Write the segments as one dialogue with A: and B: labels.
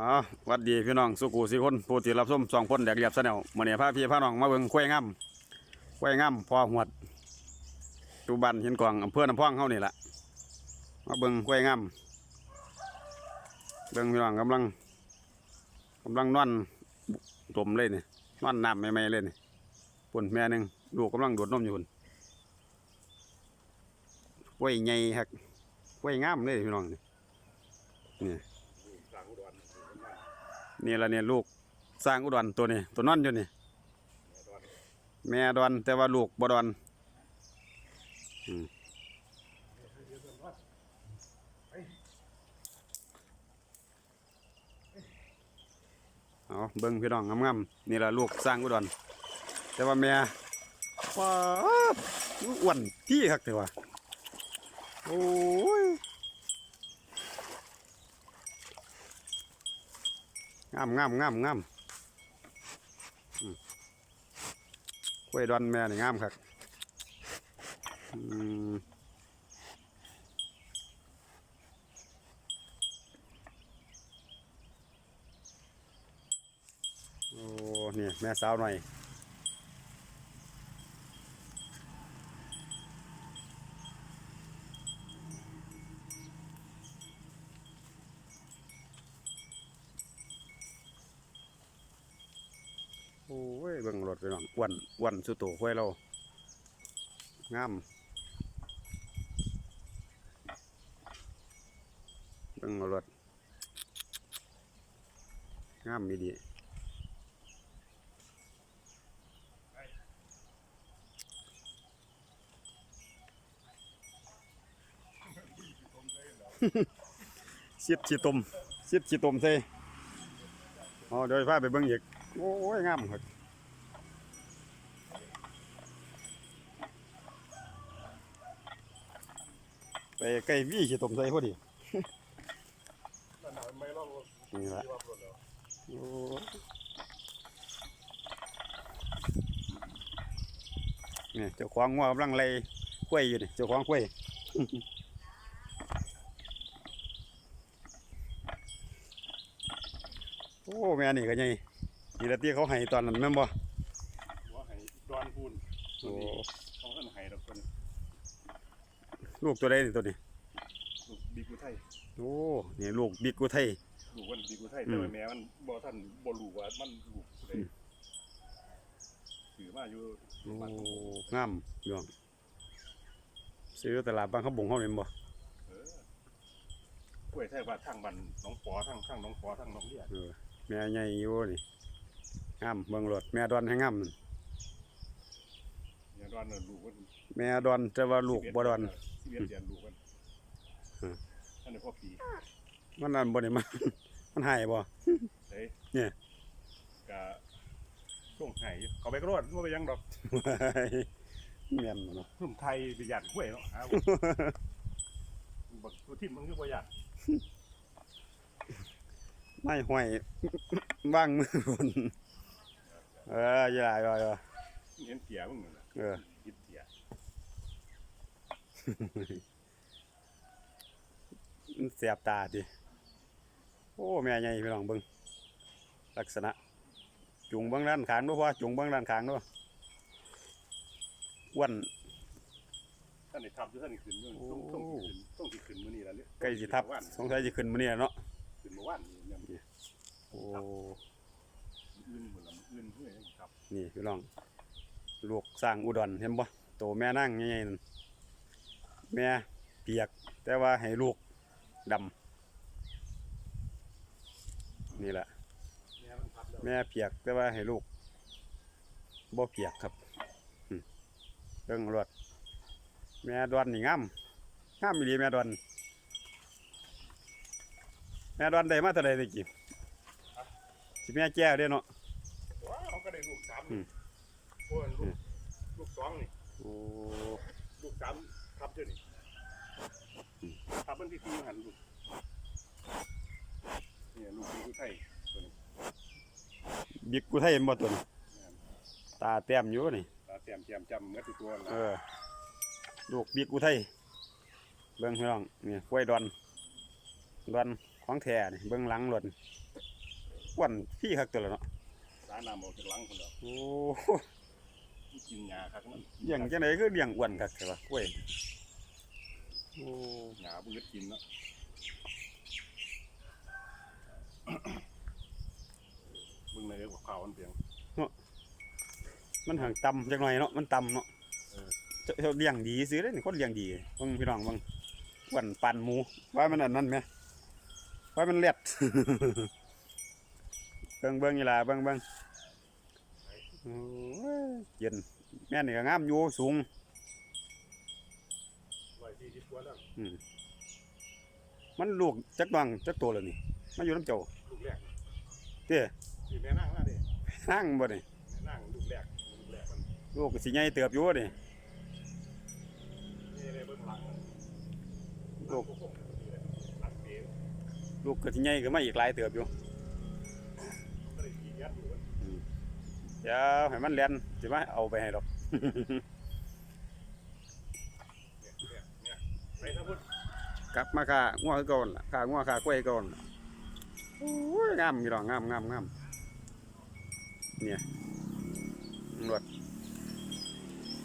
A: อ๋อวัดดีพี่น้องสุกูสี่คนผู้ที่รับชมสองคนแดกเรียบซะแนวมื่อนี้พาพี่พาน้องมาเบิ่งควายงามควายงามพอหวดตูบันหินกวางอำเภอน้ำพองเฮานี่แหละมาเบิ่งควายงามเบิ่งพี่น้องกำลังกำลังนอนตมเลยนี่นอนน้ำใหม่เลยนี่ปุ่นแม่หนึ่งลูกกำลังดูดนมอยู่ปุ่นควายใหญ่ฮักควายงามเลยพี่น้องนี่ นี่ละเนี่ยลูกสร้างอุดรตัวนี้ตัวนอนอยู่นี่ แม่ดอนแต่ว่าลูกบดอนอืมเอาเบิ่งพี่น้องงามๆนี่ละลูกสร้างอุดรแต่ว่าแม่ว้าอ้วนที่คักเถอว่ะโอ้ย งามงามงามงามกล้วยดอนแม่นี่งามครับโอ้ นี่ แม่สาวหน่อย โอ้ยเบิ่งรถไปน้องอ้วนอ้วนสุดโต่กล้วยเรางามเบิ่งรถงามมีดีเสียดชีตมเสียดชีตมใส่อ๋อเดี๋ยวพาไปเบิ่งอีก โอ้ยงามครับไปใกล้วี่ชีตมใส่พอดีนี่แหละโอ้นี่เจ้าของงัวกำลังไล่กล้วยอยู่นี่เจ้าของกล้วยโอ้แม่นี่ก็ใหญ่ นี่ละที่เขาให้ตอนนั้นแม่นบ่
B: หัวไห้ดอนพูน
A: โอ้
B: เขาเอิ้นไห้ดอกคน
A: ลูกตัวใดนี่ตัวนี้
B: ลูกบีกุไทย
A: โอ้นี่ลูกบิ๊กกุไทย
B: ลูกมันบีกุไทย
A: อื
B: แต่
A: ม
B: ว่าแม่มันบ่ท่านบ่รู้ว่ามันลูกผู้ใด
A: อืม
B: ถือมาอยู่
A: โอ้
B: บ้าน
A: งามพี่น้องซื้อตลาดบางขบงเขาเห็นบ่
B: เออกล้วยไทยว่าทางบ้านหนองปอทางทางหนองปอทางหนองเลีย
A: เออแม่ใหญ่อยู่นี่ งามเบิ่งรถแม่ดอนให้งามนั่น
B: เนี่ยดอนน่ะลูกมัน
A: แม่ดอนแต่ว่าลูกบ่ดอน
B: สิบเอ็ดเดือนลูกมัน
A: อืม
B: อันนี้พ่อปี
A: มันนั่นบ่ได้มา มันหายบ่
B: เฮ้ย
A: เนี่ย
B: ก็ส่งไห้อยู่เขาไปกระโดดบ่ไปยังดอก
A: แม่นบ่เนาะ
B: รุ่มไทยไปหยัดกล้วยเนาะหาบักตัวทิ่มมันคือบ่หยัด
A: ไม่ห้อย ว่างมือบน เอออย่าอย่าอย่า
B: เห็นเกียมึงนั่นน่ะ
A: เออ
B: คิดเกีย
A: มันเสียบตาดิโอ้แม่ใหญ่พี่น้องเบิ่งลักษณะ จุงเบิ่งด้านขางด้วยพ่อจุงเบิ่งด้านขางด้วยอ้วน
B: ท่านได้ทับอยู่ท่านได้ขึ้นอยู่ต้องต้องสิขึ้นต้องสิขึ้นมื้อนี้ล่ะเนี่ย
A: ใกล้สิทับ
B: วัน
A: สงสัยสิขึ้นมื้อนี้ล่ะเนาะ
B: ขึ้นเมื่อวานนี่เนี่ย
A: โอ้
B: อื่นหมดละ อื่นเพื่อครับ
A: นี่พี่น้องลูกสร้างอุดรเห็นบ่โตแม่นั่งใหญ่ๆนั่นแม่เปียก แต่ว่าให้ลูกดำนี่แหละ
B: แม่
A: เปียกแต่ว่าให้ลูกบ่เปียกครับเรื่องรถแม่ดอนนี่งามงามมีดีแม่ดอนแม่ดอนได้มาเท่าไรตะกี้สิแม่แก้วเด้เนาะ
B: ว้าวเขาก็ ได้ลูกสาม
A: อืม
B: โอ้ยลูกลูกสองนี่
A: โอ้
B: ลูกสามทับเจ้านี่ทับมันที่ที่หันลูกเนี่ยลูกเป็นผู้ไทยตัวนี้
A: บิ๊กกูไทยเห็นบ่ตัวนี้ตาแต้มอยู่นี่
B: ตาเตรียมเตรียมจำเมื่อตัวนะ
A: เออลูกบิ๊กกูไทยเบิ่งพี่น้องนี่กล้วยดอนดอนของแท้นี่เบิ่งหลังรถอ้วนพี่คักตัวละเนาะ
B: สาน้ำออกจากหลังคนเดียว
A: โอ้
B: กินหญ้าครับมัน
A: เลี้ยงจังไดคือเลี้ยงอ้วนคักใช่ปะกล้วยโอ้
B: หญ้าบุ้งกินเนาะเบิ่งในเรื่องของข้าวมันเพียง
A: มันห่างต่ำจักหน่อยเนาะมันต่ำเนาะ
B: เออ
A: เจ้าเจ้าเลี้ยงดีซื้อได้นี่คนเลี้ยงดีเบิ่งพี่น้องเบิ่งอ้วนปันหมูว่ามันอันนั้นไหมว่ามันเลียดเบิ่งเบิ่งนี่ล่ะเบิ่งเบิ่งโอ้ย เย็นแม่นี่ก็งามอยู่สูง
B: ร้อยสี่สิบกว่าแล้ว
A: มันลูกจักบังจักตัวเลยนี่มาอยู่น้ำเจ้า
B: ลูกแรก
A: เด้
B: สี่แม่นั่งมาดิ
A: นั่งบ่นี่
B: แม่นั่งลูกแรกลูกแรกมัน
A: ลูกก็สิใหญ่เติบอยู่นี่
B: นี่เลยเบิ่งหลังมัน
A: ลูก
B: หลังก็คงนี่แหละหลังเปรย์
A: ลูกก็สิใหญ่ก็มาอีกหลายเติบอยู่
B: ดี๋ย
A: วให้มันเลียนสิมาเอาไปให้ดอก
B: เนี่ยเนี่ยเนี่ยไปทั้งพุ่น
A: กลับมาค่างัวก่านั่นล่ะค่างัวค่ากล้วยก่านั่นล่ะโอ้ยงามพี่น้องงามงามงามเนี่ยนวด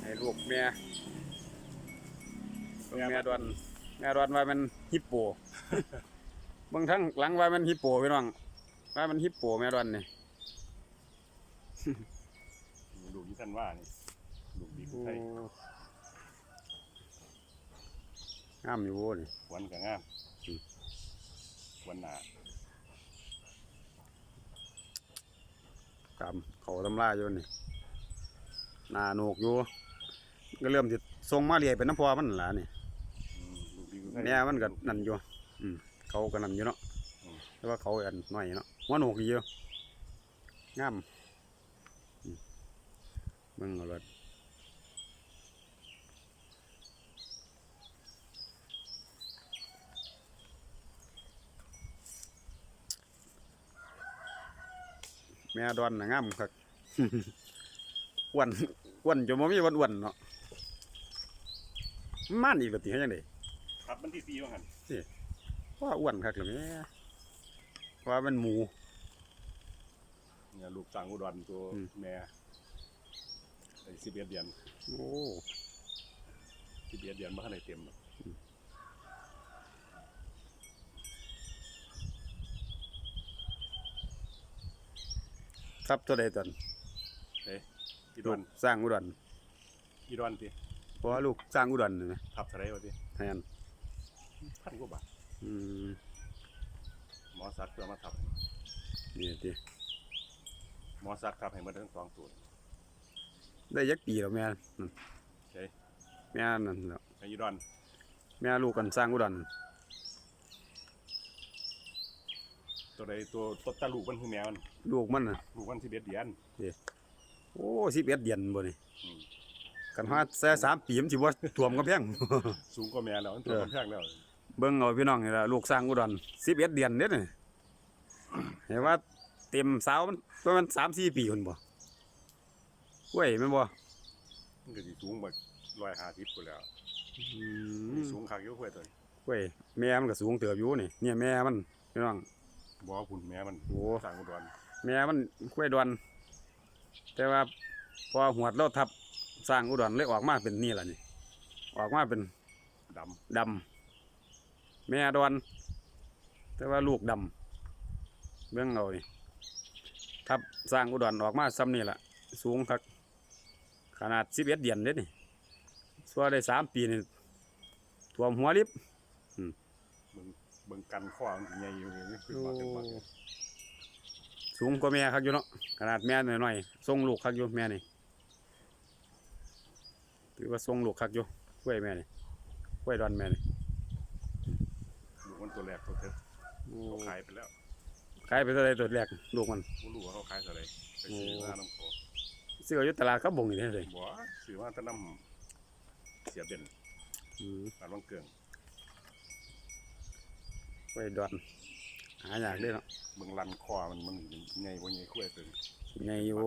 A: ให้ลูกแม่ลูกแม่ดวนแม่ดวนว่ามันฮิปโปบางทั้งหลังว่ามันฮิปโปพี่น้องว่ามันฮิปโปแม่ดวนนี่
B: ลูก ที่ท่านว่านี่ลูกดีไทย
A: งามอยู่โว้นี่
B: หวันกับงาม
A: อืม
B: หวันหนา
A: ตามเขาตำราอยู่นี่หนาโหนกอยู่ ก็เริ่มติดทรงมาเรียเป็นน้ำพอมันนั่นล่ะนี่
B: อืมลูกดีไทย
A: แม่มันก็นั่นอยู่อืมเขาก็นั่นอยู่เนาะ
B: อืม
A: แต่ว่าเขาอันน้อยเนาะหัวโหนกดีอยู่งามอืม เบิ่งเอาเลยแม่ดอนน่ะงามคักอ้วนอ้วนจนบ่มีวันอ้วนเนาะมันมันอีกกติเฮ็ดจังได
B: ครับมันที่ซีว่าหัน
A: ว่าอ้วนคักเลยแม่ว่ามันหมู
B: เนี่ยลูกสั่งอุดรตัว
A: อืม
B: แม่ ไอ้สิบเอ็ดเดือน
A: โอ้
B: สิบเอ็ดเดือนมาข้างในเต็มหรอก
A: ครับตัวใดตอน
B: อีด
A: ลู
B: อกน
A: สร้างอุดร
B: อีดอนติ
A: เพราะว่าลูกสร้างอุดรนี่นะ
B: ทับเท่าไรวะติ
A: แทน
B: พันกว่าบาท
A: อืม
B: หมอซักเพื่อมาทับ
A: นี่ติ
B: หมอซักทับให้หมาทั้งสองตัว
A: ได้ยักปีแล้วแม่นั่น
B: ใช่
A: แม่นั่นแหล้ว
B: ไอ้อีดอน
A: แม่ลูกกันสร้างอุดร
B: ตัวใดตัวตัวตาลูกมันคือแมวมัน
A: ลูกมันน่ะ
B: ลูกมันสิบเอ็ดเดือน
A: โอ้สิบเอ็ดเดือนบ่นี่
B: อืม
A: กันฮอดแซ่สามปีมันสิบ่ท่วมกำแพง
B: สูงกว่าแม่แล้วมันตัว
A: เออ
B: ค่อนข้างแล้ว
A: เบิ่งเอาพี่น้องนี่ล่ะลูกสร้างอุดรสิบเอ็ดเดือนเด้นี่เห็นว่าเต็มสาวมันประมาณสามสี่ปีคนบ่ กล้วยแม่นบ่
B: มันก็สิสูงแบบร้อยห้าสิบกว่าแล้ว
A: อืม
B: สูงคักอยู่ห้วยตัวนี้
A: กล้วยแม่มันก็สูงเติบอยู่นี่เนี่ยแม่มันพี่น้อง
B: บ่พุ่นแม่มัน
A: โอ้
B: สั่งอุดร
A: แม่มันกล้วยดอนแต่ว่าพอหวดเราทับสร้างอุดรเลยออกมาเป็นนี่ล่ะนี่ ออกมาเป็น
B: ด
A: ดำแม่ดอน แต่ว่าลูกดำเบื้องเอานี่ทับสร้างอุดรออกมาซ้ำนี่ล่ะสูงคัก ขนาดสิบเอ็ดเดือนเด้นี่สัวได้สามปีนี่ท่วมหัวลิบำ
B: เบิ่งเบิ่งกันข้อมันสิใหญ่อยู่นี่ขึ้นมาขึ้นมาขึ้นมา
A: สูงกว่าแม่คักอยู่เนาะขนาดแม่หน่อยๆทรงลูกคักอยู่แม่นี่ถือว่าทรงลูกคักอยู่กล้วยแม่นี่กล้วยดอนแม่นี่
B: ลูกมันตัวแรกตัวเถอะเขาขายไปแล้ว
A: ขายไปเท่าไรตัวแรกลูกมัน
B: บ่รู้ว่าเขาขายเท่าไหร่ไปซื้อ
A: โอ้
B: มาน้ำโข
A: ซื้ออยู่ตลาดเขาบ่งนี่เลย
B: บ่ซื้อมาแตะน้ำเสียเด่น
A: อืม
B: ร้านวังเกิง
A: กล้วยดอนหาอยากได้เนาะ
B: เบิ่งลันคอมันมันใหญ่บ่ใหญ่คุ้ยตัวนี้
A: ใหญ่อยู่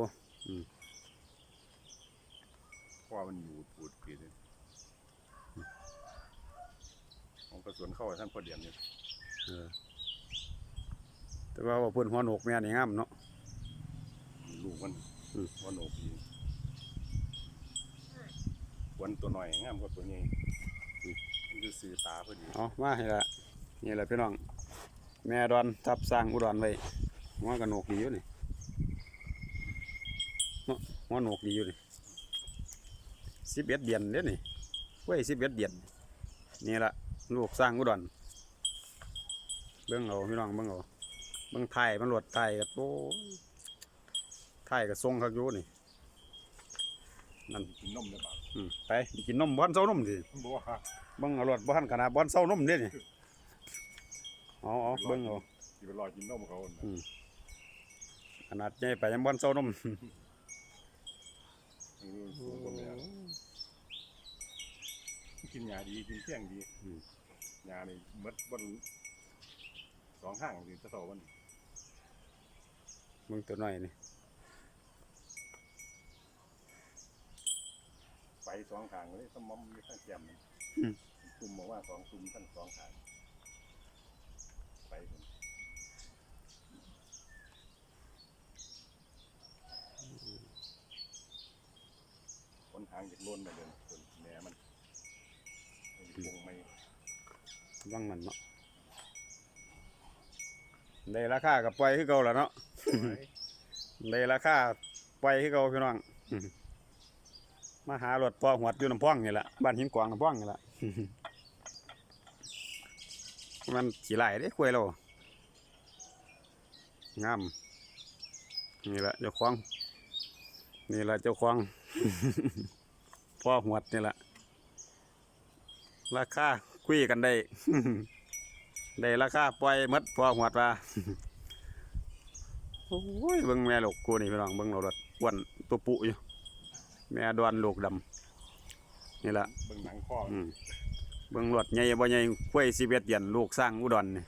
B: คอมันอยู่ปูดปีดเลยของกระสวนเข้าให้ท่านพอเดียนเนี่ย
A: เออว่าว่าเพิ่นหัวโหนกแม่นี่งามเนาะ
B: ลูกมัน
A: อืม
B: วันโหนกดีวันตัวหน่อยงามกว่าตัวใหญ่อืมมันคือสีตาพอดี
A: เอามาให้ละนี่แหละพี่น้อง แม่ดอนทับสร้างอุดรไว้หัวกระโหนกดีอยู่นี่เนาะหัวโหนกดีอยู่นี่สิบเอ็ดเดือนเด้นี่ไว้สิบเอ็ดเดือนนี่ละลูกสร้างอุดรเบิ่งเอาพี่น้องเบิ่งเอาเบิ่งไทยมันหลดไทยกับโอ้ ไทยกับทรงคักอยู่นี่ นั่น
B: กินนมได้ป่ะ
A: อืมไปไปกินนมบ้านเซานมสิ
B: บอกว่า
A: เบิ่งเอารถบ้านขนาดบ้านเซานมเด้นี่เอาเอาเบิ่งเอา
B: ที่ไปรอกินนมเขาน่ะ
A: ขนาดใหญ่ไปยังบ้านเซานม
B: อืมสูงกว่าแม่กินยาดีกินเที่ยงดี
A: อืม
B: ยานี่เมดบนสองห้างหรือจะโตวัน
A: เบิ่งตัวน้อยนี่
B: ไป สองข้างเลยสมอมมีข้างแก้มนี่ตุ่มบอกว่าสองตุ่มทั้งสองข้างไปพุ่นคนทางจากล้นมาเดินคนแม่มันวงไม่
A: ว่างมันเนาะได้ราคากับปล่อยคือเก่าแล้วเนาะ ได้ราคาปล่อยคือเก่าพี่น้อง มาหารถปอหวดอยู่น้ำพ่องนี่แหละบ้านหินกวางน้ำพ่องนี่แหละ มันขี่ไหลายเด้คุยเรางามนี่แหละเจ้าของนี่แหละเจ้าของพ่อหวดนี่แหละราคาคุยกันได้ ได้ราคาปล่อยหมดพ่อหวดว่าโอ้ยเบิ่งแม่ลูกกูนี่พี่น้องเบิ่งเราดอ้วนตัวปุอยู่ แม่ดวนลูกดำนี่แหละ
B: เบิ่งหนังข้อ
A: อืมเบิ่งรวดใหญ่บ่ใหญ่กล้วยสิบเอ็ดเดือนลูกสร้างอุดรนี่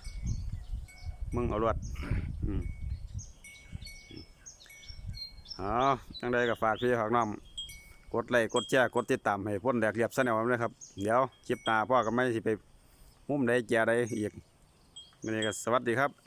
A: มึงเอารวดอืมเอาจังใดก็ฝากพี่ฝากน้องกดไลค์กดแชร์กดติดตามให้พ้นแดกเรียบซะแนวเลยครับ เดี๋ยวคลิปหน้าพ่อก็ไม่สิไปมุมใดแก่ใดอีกมื้อนี้ก็สวัสดีครับ